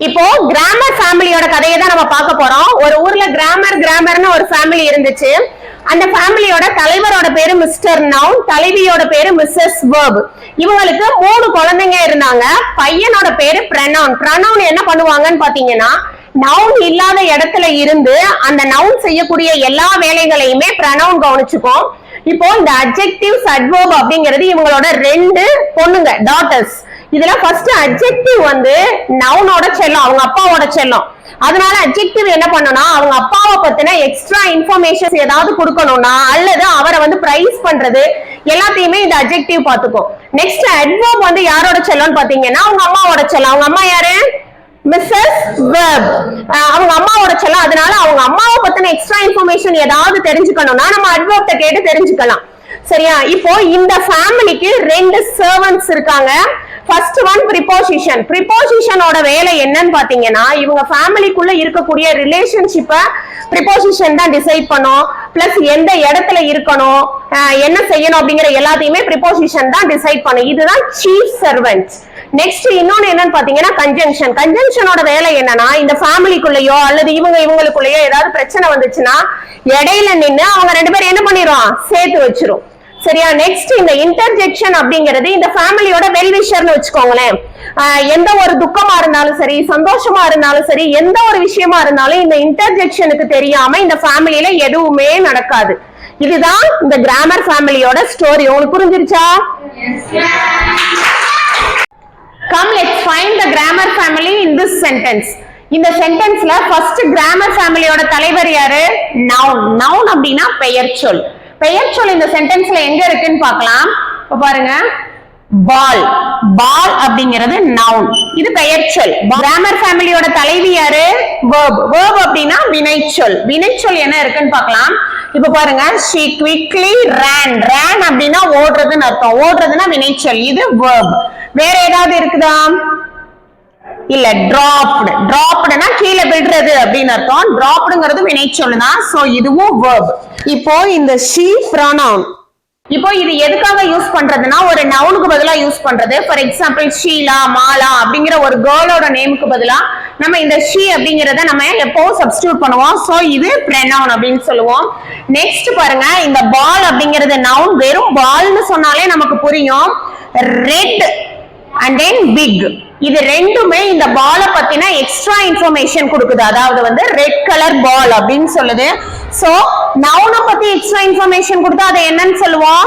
இப்போ கிராமர் ஃபேமிலியோட கதையை தான் நம்ம பார்க்க போறோம். ஒரு ஊர்ல கிராமர் கிராமர்னு ஒரு ஃபேமிலி இருந்துச்சு. அந்த ஃபேமிலியோட தலைவரோட பேரு மிஸ்டர் நவுன் தலைவியோட பேரு மிஸ்ஸஸ் வேர்ப் இவங்களுக்கு மூணு குழந்தைங்க இருந்தாங்க. பையனோட பேரு பிரனவுன் பிரனவுன் என்ன பண்ணுவாங்கன்னு பாத்தீங்கன்னா நவுன் இல்லாத இடத்துல இருந்து அந்த நவுன் செய்யக்கூடிய எல்லா வேலைகளையுமே பிரனவுன் கவனிச்சுக்கும். இப்போ இந்த அட்ஜெக்டிவ்ஸ் அட்வர்ப் அப்படிங்கிறது இவங்களோட ரெண்டு பொண்ணுங்க டாட்டர்ஸ் இதுல ஃபர்ஸ்ட் அட்ஜெக்டிவ் வந்து நவுனோட செல்லம் அவங்க அப்பாவோட செல்லம். அதனால அட்ஜெக்டிவ் என்ன பண்ணணும் அவங்க அப்பாவை பத்தின எக்ஸ்ட்ரா இன்ஃபர்மேஷன்ஸ் ஏதாவது கொடுக்கணும்னா அல்லது அவரை வந்து பிரைஸ் பண்றது எல்லாத்தையுமே இந்த அட்ஜெக்டிவ் பாத்துக்கும் நெக்ஸ்ட் அட்வர்ப் வந்து யாரோட செல்லம்னு பாத்தீங்கன்னா அவங்க அம்மாவோட செல்லம். அவங்க அம்மா யாரு? மிஸ்ஸஸ் வெப் அவங்க அம்மாவோட செல்லம். அதனால அவங்க அம்மாவை பத்தின எக்ஸ்ட்ரா இன்ஃபர்மேஷன் ஏதாவது தெரிஞ்சுக்கணும்னா நம்ம அட்வர்ப்ட கேட்டு தெரிஞ்சுக்கலாம். சரியா? இப்போ இந்த ஃபேமிலிக்கு ரெண்டு சர்வன்ஸ் இருக்காங்க. ஃபர்ஸ்ட் ஒன் ப்ரிப்போசிஷன் ப்ரிப்போசிஷனோட வேலை என்னன்னு பாத்தீங்கன்னா இவங்க ஃபேமிலிக்குள்ள இருக்கக்கூடிய ரிலேஷன்ஷிப்பை ப்ரிப்போசிஷன் தான் டிசைட் பண்ணும். பிளஸ் எந்த இடத்துல இருக்கணும் என்ன செய்யணும் அப்படிங்கிற எல்லாத்தையுமே ப்ரிப்போசிஷன் தான் டிசைட் பண்ணும். இதுதான் சீஃப் சர்வெண்ட்ஸ் நெக்ஸ்ட் இன்னொன்னு என்னன்னு பாத்தீங்கன்னா கன்ஜங்ஷன் கன்ஜங்ஷனோட வேலை என்னன்னா இந்த ஃபேமிலிக்குள்ளேயோ அல்லது இவங்க இவங்களுக்குள்ளேயோ ஏதாவது பிரச்சனை வந்துச்சுன்னா இடையில நின்று அவங்க ரெண்டு பேரும் என்ன பண்ணிடுவான் சேர்த்து வச்சிரும். சரியா? நெக்ஸ்ட் இந்த இன்டர்ஜெக்ஷன் அப்படிங்கிறது இந்த ஃபேமிலியோட வெல்விஷர்னு வச்சுக்கோங்களேன். எந்த ஒரு துக்கமா இருந்தாலும் சரி சந்தோஷமா இருந்தாலும் சரி எந்த ஒரு விஷயமா இருந்தாலும் இந்த இன்டர்ஜெக்ஷனுக்கு தெரியாம இந்த ஃபேமிலியில எதுவுமே நடக்காது. இதுதான் இந்த கிராமர் ஃபேமிலியோட ஸ்டோரி உங்களுக்கு புரிஞ்சிருச்சா? Come let's find the grammar family in this sentence இந்த சென்டென்ஸ்ல ஃபர்ஸ்ட் கிராமர் ஃபேமிலியோட தலைவர் யாரு? நவுன் நவுன் அப்படின்னா பெயர் சொல். பெயர் சொல் இந்த சென்டென்ஸ்ல எங்க இருக்குன்னு பார்க்கலாம். இப்ப பாருங்க. பால். பால் அப்படிங்கிறது நவுன் இது பெயர் சொல். கிராமர் ஃபேமிலியோட தலைவி யாரு? வேர்ப் வேர்ப் அப்படின்னா வினைச்சொல் வினைச்சொல் என்ன இருக்குன்னு பார்க்கலாம். இப்ப பாருங்க. ஷி குவிக்லி ரேன் ரேன் அப்படின்னா ஓடுறதுன்னு அர்த்தம். ஓடுறதுன்னா வினைச்சொல் இது வேர்ப் வேற ஏதாவது இருக்குதா? இல்ல டிராப்டு டிராப்டுனா கீழே விடுறது அப்படின்னு அர்த்தம். டிராப்டுங்கிறது வினைச்சொல் தான். சோ இதுவும் verb. இப்போ இந்த she pronoun. இப்போ இது எதுக்காக யூஸ் பண்றதுன்னா ஒரு நவுனுக்கு பதிலா யூஸ் பண்றது. ஃபார் எக்ஸாம்பிள் ஷீலா மாலா அப்படிங்கிற ஒரு கேர்ளோட நேமுக்கு பதிலா நம்ம இந்த ஷீ அப்படிங்கறத நம்ம எப்போ சப்ஸ்டியூட் பண்ணுவோம்? சோ இது ப்ரெனவுன் அப்படின்னு சொல்லுவோம். நெக்ஸ்ட் பாருங்க இந்த பால் அப்படிங்கிறது நவுன் வெறும் பால்னு சொன்னாலே நமக்கு புரியும். ரெட் அண்ட் தென் பிக் இது ரெண்டுமே இந்த பாலை பத்தின எக்ஸ்ட்ரா இன்ஃபர்மேஷன் கொடுக்குது. அதாவது வந்து ரெட் கலர் பால் அப்படின்னு சொல்லுது. சோ நவுனை பத்தி எக்ஸ்ட்ரா இன்ஃபர்மேஷன் கொடுத்தா அதை என்னன்னு சொல்லுவோம்?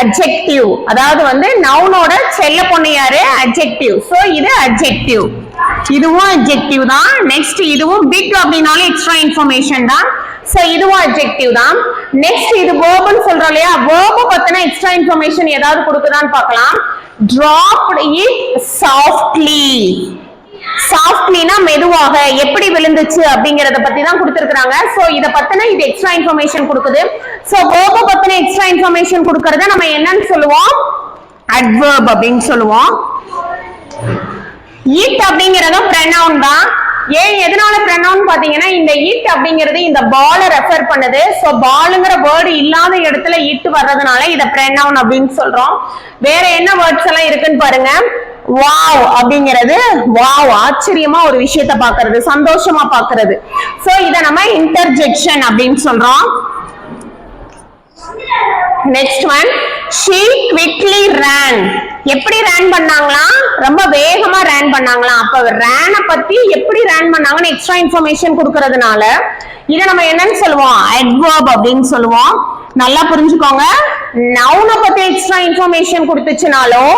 அட்ஜெக்டிவ் அதாவது வந்து நவுனோட செல்ல பொண்ணு யாரு? அட்ஜெக்டிவ் சோ இது அட்ஜெக்டிவ் இதுவும் அட்ஜெக்டிவ் தான். நெக்ஸ்ட் இதுவும் பிக் அப்படின்னாலும் எக்ஸ்ட்ரா இன்ஃபர்மேஷன் தான். சோ இதுவும் அட்ஜெக்டிவ் தான். நெக்ஸ்ட் இது வேர்ப்னு சொல்றோம் இல்லையா? வேர்ப பத்தின எக்ஸ்ட்ரா இன்ஃபர்மேஷன் ஏதாவது கொடுக்குதான்னு பார்க்கலாம். Dropped இட் சாஃப்ட்லி சாஃப்ட்லினா மெதுவாக எப்படி விழுந்துச்சு அப்படிங்கறத பத்தி தான் கொடுத்துருக்காங்க சோ இத பத்தின இது எக்ஸ்ட்ரா இன்ஃபர்மேஷன் கொடுக்குது. சோ வேர்ப பத்தின எக்ஸ்ட்ரா இன்ஃபர்மேஷன் கொடுக்கறத நம்ம என்னன்னு சொல்லுவோம்? அட்வர்ப் அப்படின்னு சொல்லுவோம். ஈட் அப்படிங்கறதும் ப்ரெனவுன் தான். ஏன் எதனால ப்ரனவுன் பாத்தீங்கன்னா இந்த ஈட் அப்படிங்கிறது இந்த பால ரெஃபர் பண்ணுது. சோ பாலுங்கிற வேர்டு இல்லாத இடத்துல ஈட் வர்றதுனால இத ப்ரெனவுன் அப்படின்னு சொல்றோம். வேற என்ன வேர்ட்ஸ் எல்லாம் இருக்குன்னு பாருங்க. வாவ் அப்படிங்கிறது வாவ் ஆச்சரியமா ஒரு விஷயத்த பாக்குறது சந்தோஷமா பாக்குறது சோ இத நம்ம இன்டர்ஜெக்ஷன் அப்படின்னு சொல்றோம். Next one she quickly ran எப்படி ரேன் பண்ணாங்களாம் ரொம்ப வேகமா ரேன் பண்ணாங்களாம் அப்ப ரேனை பத்தி எப்படி ரேன் பண்ணாங்கன்னு எக்ஸ்ட்ரா இன்ஃபர்மேஷன் கொடுக்கறதுனால இதை நம்ம என்னன்னு சொல்லுவோம்? அட்வர்ப் அப்படின்னு சொல்லுவோம். நல்லா புரிஞ்சுக்கோங்க. நவுனை பத்தி எக்ஸ்ட்ரா இன்ஃபர்மேஷன் கொடுத்துச்சுனாலும்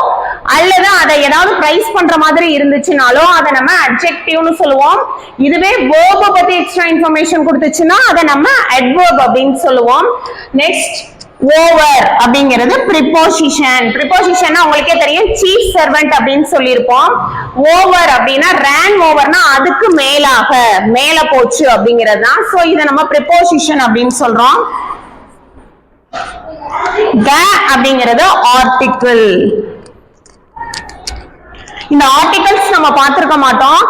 அல்லது அதை ஏதாவது பிரைஸ் பண்ற மாதிரி இருந்துச்சுனாலோ அதை நம்ம அட்ஜெக்டிவ்னு சொல்லுவோம். இதுவே வேர்ப பத்தி எக்ஸ்ட்ரா இன்ஃபர்மேஷன் கொடுத்துச்சுன்னா அதை நம்ம அட்வர்ப் அப்படின்னு சொல்லுவோம். நெக்ஸ்ட் ஓவர் அப்படிங்கிறது ப்ரிப்போசிஷன் ப்ரிப்போசிஷன் உங்களுக்கே தெரியும் சீஃப் சர்வெண்ட் அப்படின்னு சொல்லியிருப்போம். ஓவர் அப்படின்னா ரேன் ஓவர்னா அதுக்கு மேலாக மேல போச்சு அப்படிங்கிறது தான். ஸோ இதை நம்ம ப்ரிப்போசிஷன் அப்படின்னு சொல்றோம். த அப்படிங்கிறது ஆர்டிக்கிள் இந்த ஆர்டிகல்ஸ் நம்ம பார்த்திருக்க மாட்டோம்.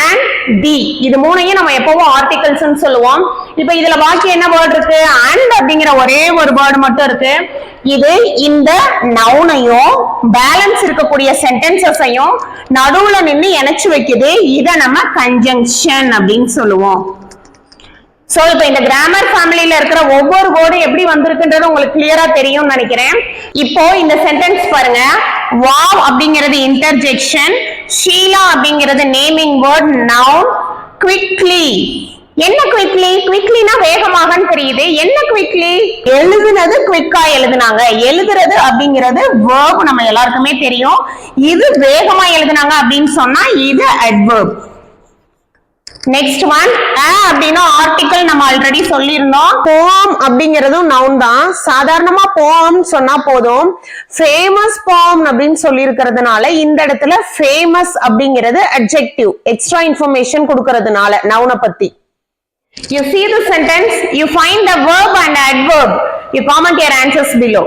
அண்ட் தி இது மூணையும் நம்ம எப்பவும் ஆர்டிகல்ஸ் சொல்லுவோம். இப்போ இதுல பாக்கி என்ன வேர்ட் இருக்கு? அண்ட் அப்படிங்கிற ஒரே ஒரு வேர்டு மட்டும் இருக்கு. இது இந்த நவுனையும் பேலன்ஸ் இருக்கக்கூடிய சென்டென்சஸையும் நடுவுல நின்று இணைச்சு வைக்குது. இதை நம்ம கன்ஜங்ஷன் அப்படின்னு சொல்லுவோம். சோ இப்போ இந்த கிராமர் ஃபேமிலியில இருக்கிற ஒவ்வொரு வேர்டும் எப்படி வந்திருக்குன்றது உங்களுக்கு கிளியரா தெரியும்னு நினைக்கிறேன். இப்போ இந்த சென்டென்ஸ் பாருங்க. வாவ் அப்படிங்கிறது இன்டர்ஜெக்ஷன் ஷீலா அப்படிங்கிறது நேமிங் வேர்ட் நவுன் குவிக்லி என்ன குவிக்லி குவிக்லினா வேகமாகன்னு தெரியுது. என்ன குவிக்லி எழுதுனது குவிக்கா எழுதுனாங்க. எழுதுறது அப்படிங்கிறது வேர்ப் நம்ம எல்லாருக்குமே தெரியும். இது வேகமா எழுதுனாங்க அப்படின்னு சொன்னா இது அட்வர்ப் நெக்ஸ்ட் ஒன் அப்படின்னா ஆர்டிக்கல் நம்ம ஆல்ரெடி சொல்லியிருந்தோம். போம் அப்படிங்கறதும் நவுன் தான். சாதாரணமா போம் சொன்னா போதும். ஃபேமஸ் போம் அப்படின்னு சொல்லி இருக்கிறதுனால இந்த இடத்துல ஃபேமஸ் அப்படிங்கிறது அட்ஜெக்டிவ் எக்ஸ்ட்ரா இன்ஃபர்மேஷன் கொடுக்கறதுனால நவுனை பத்தி. You see the sentence you find the verb and adverb you comment your answers below